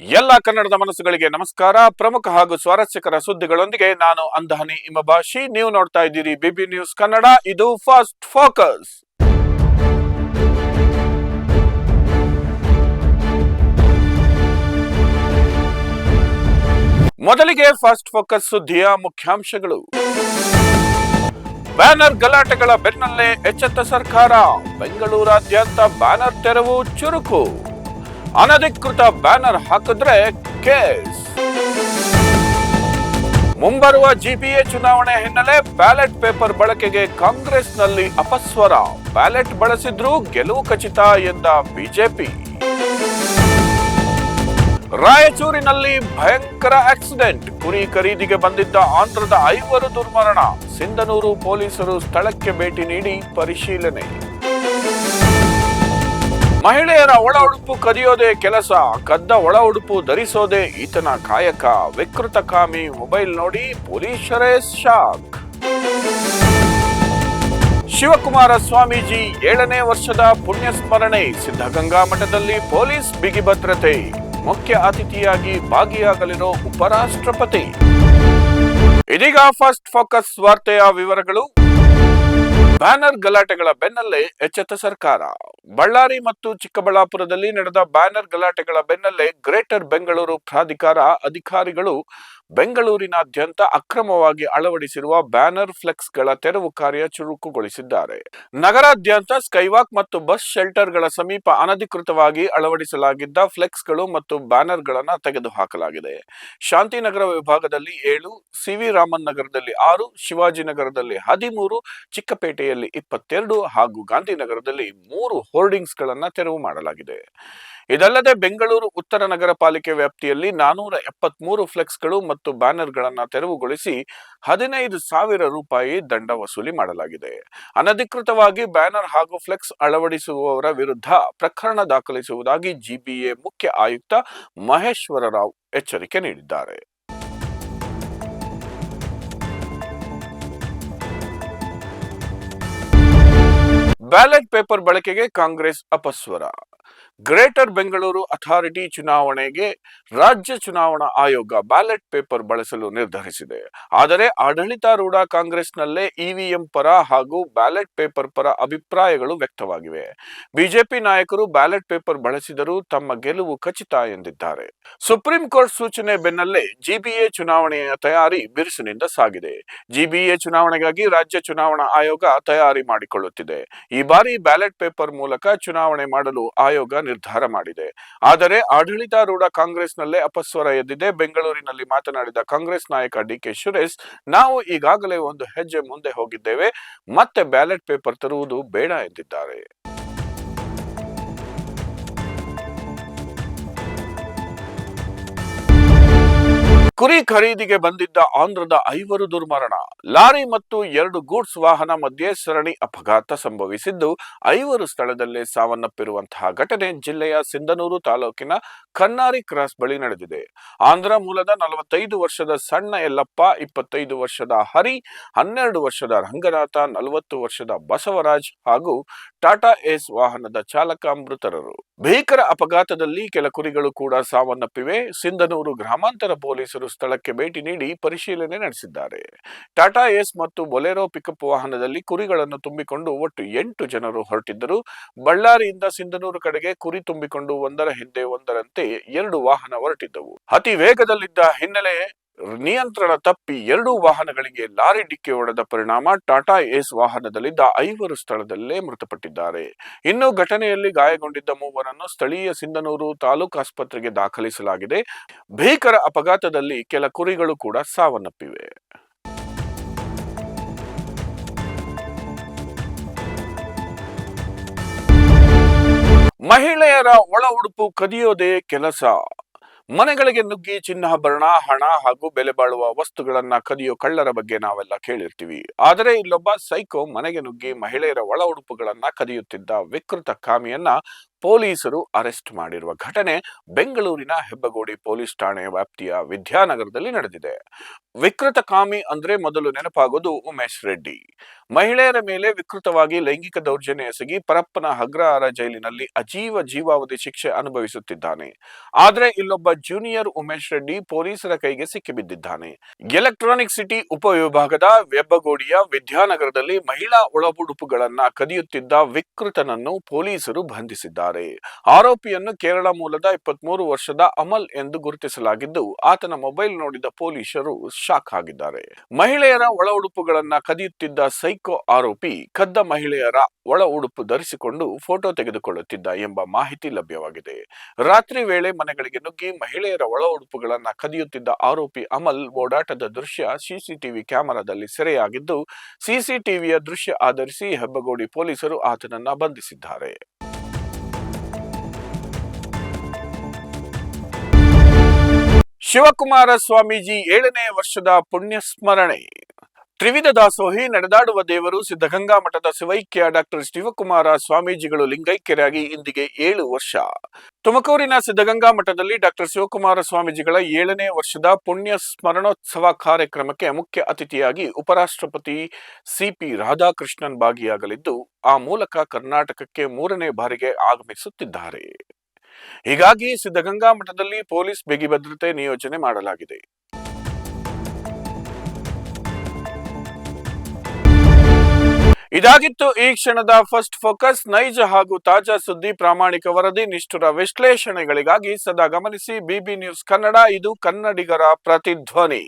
ಎಲ್ಲ ಕನ್ನಡದ ಮನಸ್ಸುಗಳಿಗೆ ನಮಸ್ಕಾರ. ಪ್ರಮುಖ ಹಾಗೂ ಸ್ವಾರಸ್ಯಕರ ಸುದ್ದಿಗಳೊಂದಿಗೆ ನಾನು ಅಂದಹನಿ. ಇಮಬಾಷಿ ನೀವು ನೋಡ್ತಾ ಇದ್ದೀರಿ ಬಿಬಿ ನ್ಯೂಸ್ ಕನ್ನಡ. ಇದು ಫಸ್ಟ್ ಫೋಕಸ್. ಮೊದಲಿಗೆ ಫಸ್ಟ್ ಫೋಕಸ್ ಸುದ್ದಿಯ ಮುಖ್ಯಾಂಶಗಳು. ಬ್ಯಾನರ್ ಗಲಾಟೆಗಳ ಬೆನ್ನಲ್ಲೇ ಎಚ್ಚೆತ್ತ ಸರ್ಕಾರ. ಬೆಂಗಳೂರಾದ್ಯಂತ ಬ್ಯಾನರ್ ತೆರವು ಚುರುಕು. ಅನಧಿಕೃತ ಬ್ಯಾನರ್ ಹಾಕಿದ್ರೆ ಕೇಸ್. ಮುಂಬರುವ ಜಿಪಿಎ ಚುನಾವಣೆ ಹಿನ್ನೆಲೆ ಬ್ಯಾಲೆಟ್ ಪೇಪರ್ ಬಳಕೆಗೆ ಕಾಂಗ್ರೆಸ್ನಲ್ಲಿ ಅಪಸ್ವರ. ಬ್ಯಾಲೆಟ್ ಬಳಸಿದ್ರೂ ಗೆಲುವು ಖಚಿತ ಎಂದ ಬಿಜೆಪಿ ರಾಯಚೂರಿನಲ್ಲಿ ಭಯಂಕರ ಆಕ್ಸಿಡೆಂಟ್. ಕುರಿ ಖರೀದಿಗೆ ಬಂದಿದ್ದ ಆಂಧ್ರದ ಐವರು ದುರ್ಮರಣ. ಸಿಂಧನೂರು ಪೊಲೀಸರು ಸ್ಥಳಕ್ಕೆ ಭೇಟಿ ನೀಡಿ ಪರಿಶೀಲನೆ. ಮಹಿಳೆಯರ ಒಳ ಉಡುಪು ಕದಿಯೋದೇ ಕೆಲಸ, ಕದ್ದ ಒಳ ಉಡುಪು ಧರಿಸೋದೇ ಈತನ ಕಾಯಕ. ವಿಕೃತಕಾಮಿ ಮೊಬೈಲ್ ನೋಡಿ ಪೊಲೀಸರೇ ಶಾಕ್. ಶಿವಕುಮಾರ ಸ್ವಾಮೀಜಿ ಏಳನೇ ವರ್ಷದ ಪುಣ್ಯ ಸ್ಮರಣೆ ಸಿದ್ಧಗಂಗಾ ಮಠದಲ್ಲಿ ಪೊಲೀಸ್ ಬಿಗಿ ಭದ್ರತೆ. ಮುಖ್ಯ ಅತಿಥಿಯಾಗಿ ಭಾಗಿಯಾಗಲಿರೋ ಉಪರಾಷ್ಟ್ರಪತಿ. ಇದೀಗ ಫಸ್ಟ್ ಫೋಕಸ್ ವಾರ್ತೆಯ ವಿವರಗಳು. ಬ್ಯಾನರ್ ಗಲಾಟೆಗಳ ಬೆನ್ನಲ್ಲೇ ಎಚ್ಚೆತ್ತ ಸರ್ಕಾರ. ಬಳ್ಳಾರಿ ಮತ್ತು ಚಿಕ್ಕಬಳ್ಳಾಪುರದಲ್ಲಿ ನಡೆದ ಬ್ಯಾನರ್ ಗಲಾಟೆಗಳ ಬೆನ್ನಲ್ಲೇ ಗ್ರೇಟರ್ ಬೆಂಗಳೂರು ಪ್ರಾಧಿಕಾರ ಅಧಿಕಾರಿಗಳು ಬೆಂಗಳೂರಿನಾದ್ಯಂತ ಅಕ್ರಮವಾಗಿ ಅಳವಡಿಸಿರುವ ಬ್ಯಾನರ್ ಫ್ಲೆಕ್ಸ್ಗಳ ತೆರವು ಕಾರ್ಯ ಚುರುಕುಗೊಳಿಸಿದ್ದಾರೆ. ನಗರಾದ್ಯಂತ ಸ್ಕೈವಾಕ್ ಮತ್ತು ಬಸ್ ಶೆಲ್ಟರ್ಗಳ ಸಮೀಪ ಅನಧಿಕೃತವಾಗಿ ಅಳವಡಿಸಲಾಗಿದ್ದ ಫ್ಲೆಕ್ಸ್ಗಳು ಮತ್ತು ಬ್ಯಾನರ್ಗಳನ್ನು ತೆಗೆದುಹಾಕಲಾಗಿದೆ. ಶಾಂತಿನಗರ ವಿಭಾಗದಲ್ಲಿ ಏಳು ಸಿವಿ ರಾಮನ್ ನಗರದಲ್ಲಿ ಆರು ಶಿವಾಜಿನಗರದಲ್ಲಿ ಹದಿಮೂರು, ಚಿಕ್ಕಪೇಟೆಯಲ್ಲಿ ಇಪ್ಪತ್ತೆರಡು ಹಾಗೂ ಗಾಂಧಿನಗರದಲ್ಲಿ ಮೂರು ಹೋರ್ಡಿಂಗ್ಸ್ಗಳನ್ನು ತೆರವು ಮಾಡಲಾಗಿದೆ. ಇದಲ್ಲದೆ ಬೆಂಗಳೂರು ಉತ್ತರ ನಗರ ಪಾಲಿಕೆ ವ್ಯಾಪ್ತಿಯಲ್ಲಿ ನಾನೂರ ಎಪ್ಪತ್ಮೂರು ಫ್ಲೆಕ್ಸ್ಗಳು ಮತ್ತು ಬ್ಯಾನರ್ಗಳನ್ನು ತೆರವುಗೊಳಿಸಿ ಹದಿನೈದು ಸಾವಿರ ರೂಪಾಯಿ ದಂಡ ವಸೂಲಿ ಮಾಡಲಾಗಿದೆ. ಅನಧಿಕೃತವಾಗಿ ಬ್ಯಾನರ್ ಹಾಗೂ ಫ್ಲೆಕ್ಸ್ ಅಳವಡಿಸುವವರ ವಿರುದ್ಧ ಪ್ರಕರಣ ದಾಖಲಿಸುವುದಾಗಿ ಜಿಬಿಎ ಮುಖ್ಯ ಆಯುಕ್ತ ಮಹೇಶ್ವರ ರಾವ್ ಎಚ್ಚರಿಕೆ ನೀಡಿದ್ದಾರೆ. ಬ್ಯಾಲೆಟ್ ಪೇಪರ್ ಬಳಕೆಗೆ ಕಾಂಗ್ರೆಸ್ ಅಪಸ್ವರ ಗ್ರೇಟರ್ ಬೆಂಗಳೂರು ಅಥಾರಿಟಿ ಚುನಾವಣೆಗೆ ರಾಜ್ಯ ಚುನಾವಣಾ ಆಯೋಗ ಬ್ಯಾಲೆಟ್ ಪೇಪರ್ ಬಳಸಲು ನಿರ್ಧರಿಸಿದೆ. ಆದರೆ ಆಡಳಿತಾರೂಢ ಕಾಂಗ್ರೆಸ್ನಲ್ಲೇ ಇವಿಎಂ ಪರ ಹಾಗೂ ಬ್ಯಾಲೆಟ್ ಪೇಪರ್ ಪರ ಅಭಿಪ್ರಾಯಗಳು ವ್ಯಕ್ತವಾಗಿವೆ. ಬಿಜೆಪಿ ನಾಯಕರು ಬ್ಯಾಲೆಟ್ ಪೇಪರ್ ಬಳಸಿದರೂ ತಮ್ಮ ಗೆಲುವು ಖಚಿತ ಎಂದಿದ್ದಾರೆ. ಸುಪ್ರೀಂ ಕೋರ್ಟ್ ಸೂಚನೆ ಬೆನ್ನಲ್ಲೇ ಜಿಬಿಎ ಚುನಾವಣೆಯ ತಯಾರಿ ಬಿರುಸಿನಿಂದ ಸಾಗಿದೆ. ಜಿಬಿಎ ಚುನಾವಣೆಗಾಗಿ ರಾಜ್ಯ ಚುನಾವಣಾ ಆಯೋಗ ತಯಾರಿ ಮಾಡಿಕೊಳ್ಳುತ್ತಿದೆ. ಈ ಬಾರಿ ಬ್ಯಾಲೆಟ್ ಪೇಪರ್ ಮೂಲಕ ಚುನಾವಣೆ ಮಾಡಲು ಆಯೋಗ ನಿರ್ಧಾರ ಮಾಡಿದೆ. ಆದರೆ ಆಡಳಿತಾರೂಢ ಕಾಂಗ್ರೆಸ್ನಲ್ಲೇ ಅಪಸ್ವರ ಎದ್ದಿದೆ. ಬೆಂಗಳೂರಿನಲ್ಲಿ ಮಾತನಾಡಿದ ಕಾಂಗ್ರೆಸ್ ನಾಯಕ ಡಿ ಕೆ ಸುರೇಶ್, ನಾವು ಈಗಾಗಲೇ ಒಂದು ಹೆಜ್ಜೆ ಮುಂದೆ ಹೋಗಿದ್ದೇವೆ. ಮತ್ತೆ ಬ್ಯಾಲೆಟ್ ಪೇಪರ್ ತರುವುದು ಬೇಡ ಎಂದಿದ್ದಾರೆ. ಕುರಿ ಖರೀದಿಗೆ ಬಂದಿದ್ದ ಆಂಧ್ರದ ಐವರು ದುರ್ಮರಣ, ಲಾರಿ ಮತ್ತು ಎರಡು ಗೂಡ್ಸ್ ವಾಹನ ಮಧ್ಯೆ ಸರಣಿ ಅಪಘಾತ ಸಂಭವಿಸಿದ್ದು, ಐವರು ಸ್ಥಳದಲ್ಲೇ ಸಾವನ್ನಪ್ಪಿರುವಂತಹ ಘಟನೆ ಜಿಲ್ಲೆಯ ಸಿಂಧನೂರು ತಾಲೂಕಿನ ಕನ್ನಾರಿ ಕ್ರಾಸ್ ಬಳಿ ನಡೆದಿದೆ. ಆಂಧ್ರ ಮೂಲದ ನಲವತ್ತೈದು ವರ್ಷದ ಸಣ್ಣ ಯಲ್ಲಪ್ಪ, ಇಪ್ಪತ್ತೈದು ವರ್ಷದ ಹರಿ, ಹನ್ನೆರಡು ವರ್ಷದ ರಂಗನಾಥ, ನಲವತ್ತು ವರ್ಷದ ಬಸವರಾಜ್ ಹಾಗೂ ಟಾಟಾ ಏಸ್ ವಾಹನದ ಚಾಲಕ ಮೃತರರು. ಭೀಕರ ಅಪಘಾತದಲ್ಲಿ ಕೆಲ ಕುರಿಗಳು ಕೂಡ ಸಾವನ್ನಪ್ಪಿವೆ. ಸಿಂಧನೂರು ಗ್ರಾಮಾಂತರ ಪೊಲೀಸರು ಸ್ಥಳಕ್ಕೆ ಭೇಟಿ ನೀಡಿ ಪರಿಶೀಲನೆ ನಡೆಸಿದ್ದಾರೆ. ಟಾಟಾ ಏಸ್ ಮತ್ತು ಬೊಲೆರೋ ಪಿಕಪ್ ವಾಹನದಲ್ಲಿ ಕುರಿಗಳನ್ನು ತುಂಬಿಕೊಂಡು ಒಟ್ಟು ಎಂಟು ಜನರು ಹೊರಟಿದ್ದರು. ಬಳ್ಳಾರಿಯಿಂದ ಸಿಂಧನೂರು ಕಡೆಗೆ ಕುರಿ ತುಂಬಿಕೊಂಡು ಒಂದರ ಹಿಂದೆ ಒಂದರಂತೆ ಎರಡು ವಾಹನ ಹೊರಟಿದ್ದವು. ಅತಿ ವೇಗದಲ್ಲಿದ್ದ ಹಿನ್ನೆಲೆ ನಿಯಂತ್ರಣ ತಪ್ಪಿ ಎರಡೂ ವಾಹನಗಳಿಗೆ ಲಾರಿ ಡಿಕ್ಕಿ ಹೊಡೆದ ಪರಿಣಾಮ ಟಾಟಾ ಏಸ್ ವಾಹನದಲ್ಲಿದ್ದ ಐವರು ಸ್ಥಳದಲ್ಲೇ ಮೃತಪಟ್ಟಿದ್ದಾರೆ. ಇನ್ನು ಘಟನೆಯಲ್ಲಿ ಗಾಯಗೊಂಡಿದ್ದ ಮೂವರನ್ನು ಸ್ಥಳೀಯ ಸಿಂಧನೂರು ತಾಲೂಕು ಆಸ್ಪತ್ರೆಗೆ ದಾಖಲಿಸಲಾಗಿದೆ. ಭೀಕರ ಅಪಘಾತದಲ್ಲಿ ಕೆಲ ಕುರಿಗಳು ಕೂಡ ಸಾವನ್ನಪ್ಪಿವೆ. ಮಹಿಳೆಯರ ಒಳ ಉಡುಪು ಕದಿಯೋದೇ ಕೆಲಸ. ಮನೆಗಳಿಗೆ ನುಗ್ಗಿ ಚಿನ್ನಾಭರಣ ಹಣ ಹಾಗೂ ಬೆಲೆ ಬಾಳುವ ವಸ್ತುಗಳನ್ನ ಕದಿಯೋ ಕಳ್ಳರ ಬಗ್ಗೆ ನಾವೆಲ್ಲ ಕೇಳಿರ್ತೀವಿ. ಆದರೆ ಇಲ್ಲೊಬ್ಬ ಸೈಕೋ ಮನೆಗೆ ನುಗ್ಗಿ ಮಹಿಳೆಯರ ಒಳ ಉಡುಪುಗಳನ್ನ ಕದಿಯುತ್ತಿದ್ದ ವಿಕೃತ ಕಾಮಿಯನ್ನ ಪೊಲೀಸರು ಅರೆಸ್ಟ್ ಮಾಡಿರುವ ಘಟನೆ ಬೆಂಗಳೂರಿನ ಹೆಬ್ಬಗೋಡಿ ಪೊಲೀಸ್ ಠಾಣೆ ವ್ಯಾಪ್ತಿಯ ವಿದ್ಯಾನಗರದಲ್ಲಿ ನಡೆದಿದೆ. ವಿಕೃತ ಕಾಮಿ ಅಂದ್ರೆ ಮೊದಲು ನೆನಪಾಗೋದು ಉಮೇಶ್ ರೆಡ್ಡಿ. ಮಹಿಳೆಯರ ಮೇಲೆ ವಿಕೃತವಾಗಿ ಲೈಂಗಿಕ ದೌರ್ಜನ್ಯ ಎಸಗಿ ಪರಪ್ಪನ ಹಗ್ರಹಾರ ಜೈಲಿನಲ್ಲಿ ಅಜೀವ ಜೀವಾವಧಿ ಶಿಕ್ಷೆ ಅನುಭವಿಸುತ್ತಿದ್ದಾನೆ. ಆದ್ರೆ ಇಲ್ಲೊಬ್ಬ ಜೂನಿಯರ್ ಉಮೇಶ್ ರೆಡ್ಡಿ ಪೊಲೀಸರ ಕೈಗೆ ಸಿಕ್ಕಿಬಿದ್ದಿದ್ದಾನೆ ಎಲೆಕ್ಟ್ರಾನಿಕ್ ಸಿಟಿ ಉಪವಿಭಾಗದ ವೆಬ್ಬಗೋಡಿಯ ವಿದ್ಯಾನಗರದಲ್ಲಿ ಮಹಿಳಾ ಒಳಬುಡುಪುಗಳನ್ನ ಕದಿಯುತ್ತಿದ್ದ ವಿಕೃತನನ್ನು ಪೊಲೀಸರು ಬಂಧಿಸಿದ್ದಾರೆ ಆರೋಪಿಯನ್ನು ಕೇರಳ ಮೂಲದ ಇಪ್ಪತ್ಮೂರು ವರ್ಷದ ಅಮಲ್ ಎಂದು ಗುರುತಿಸಲಾಗಿದ್ದು, ಆತನ ಮೊಬೈಲ್ ನೋಡಿದ ಪೊಲೀಸರು ಶಾಕ್ ಆಗಿದ್ದಾರೆ. ಮಹಿಳೆಯರ ಒಳ ಉಡುಪುಗಳನ್ನ ಕದಿಯುತ್ತಿದ್ದ ಸೈಕೋ ಆರೋಪಿ ಕದ್ದ ಮಹಿಳೆಯರ ಒಳ ಉಡುಪು ಧರಿಸಿಕೊಂಡು ಫೋಟೋ ತೆಗೆದುಕೊಳ್ಳುತ್ತಿದ್ದ ಎಂಬ ಮಾಹಿತಿ ಲಭ್ಯವಾಗಿದೆ. ರಾತ್ರಿ ವೇಳೆ ಮನೆಗಳಿಗೆ ನುಗ್ಗಿ ಮಹಿಳೆಯರ ಒಳ ಉಡುಪುಗಳನ್ನ ಕದಿಯುತ್ತಿದ್ದ ಆರೋಪಿ ಅಮಲ್ ಓಡಾಟದ ದೃಶ್ಯ ಸಿಸಿಟಿವಿ ಕ್ಯಾಮೆರಾದಲ್ಲಿ ಸೆರೆಯಾಗಿದ್ದು, ಸಿಸಿಟಿವಿಯ ದೃಶ್ಯ ಆಧರಿಸಿ ಹೆಬ್ಬಗೋಡಿ ಪೊಲೀಸರು ಆತನನ್ನ ಬಂಧಿಸಿದ್ದಾರೆ. ಶಿವಕುಮಾರ ಸ್ವಾಮೀಜಿ ಏಳನೇ ವರ್ಷದ ಪುಣ್ಯ ಸ್ಮರಣೆ ತ್ರಿವಿಧ ದಾಸೋಹಿ ನಡೆದಾಡುವ ದೇವರು ಸಿದ್ಧಗಂಗಾ ಮಠದ ಶಿವೈಕ್ಯ ಡಾಕ್ಟರ್ ಶಿವಕುಮಾರ ಸ್ವಾಮೀಜಿಗಳು ಲಿಂಗೈಕ್ಯರಾಗಿ ಇಂದಿಗೆ ಏಳು ವರ್ಷ. ತುಮಕೂರಿನ ಸಿದ್ಧಗಂಗಾ ಮಠದಲ್ಲಿ ಡಾಕ್ಟರ್ ಶಿವಕುಮಾರ ಸ್ವಾಮೀಜಿಗಳ ಏಳನೇ ವರ್ಷದ ಪುಣ್ಯ ಸ್ಮರಣೋತ್ಸವ ಕಾರ್ಯಕ್ರಮಕ್ಕೆ ಮುಖ್ಯ ಅತಿಥಿಯಾಗಿ ಉಪರಾಷ್ಟ್ರಪತಿ ಸಿಪಿ ರಾಧಾಕೃಷ್ಣನ್ ಭಾಗಿಯಾಗಲಿದ್ದು, ಆ ಮೂಲಕ ಕರ್ನಾಟಕಕ್ಕೆ ಮೂರನೇ ಬಾರಿಗೆ ಆಗಮಿಸುತ್ತಿದ್ದಾರೆ. ಹೀಗಾಗಿ ಸಿದ್ಧಗಂಗಾ ಮಠದಲ್ಲಿ ಪೊಲೀಸ್ ಬಿಗಿ ಭದ್ರತೆ ನಿಯೋಜನೆ ಮಾಡಲಾಗಿದೆ. ಇದಾಗಿತ್ತು ಈ ಕ್ಷಣದ ಫಸ್ಟ್ ಫೋಕಸ್. ನೈಜ ಹಾಗೂ ತಾಜಾ ಸುದ್ದಿ, ಪ್ರಾಮಾಣಿಕ ವರದಿ, ನಿಷ್ಠುರ ವಿಶ್ಲೇಷಣೆಗಳಿಗಾಗಿ ಸದಾ ಗಮನಿಸಿ ಬಿಬಿ ನ್ಯೂಸ್ ಕನ್ನಡ. ಇದು ಕನ್ನಡಿಗರ ಪ್ರತಿಧ್ವನಿ.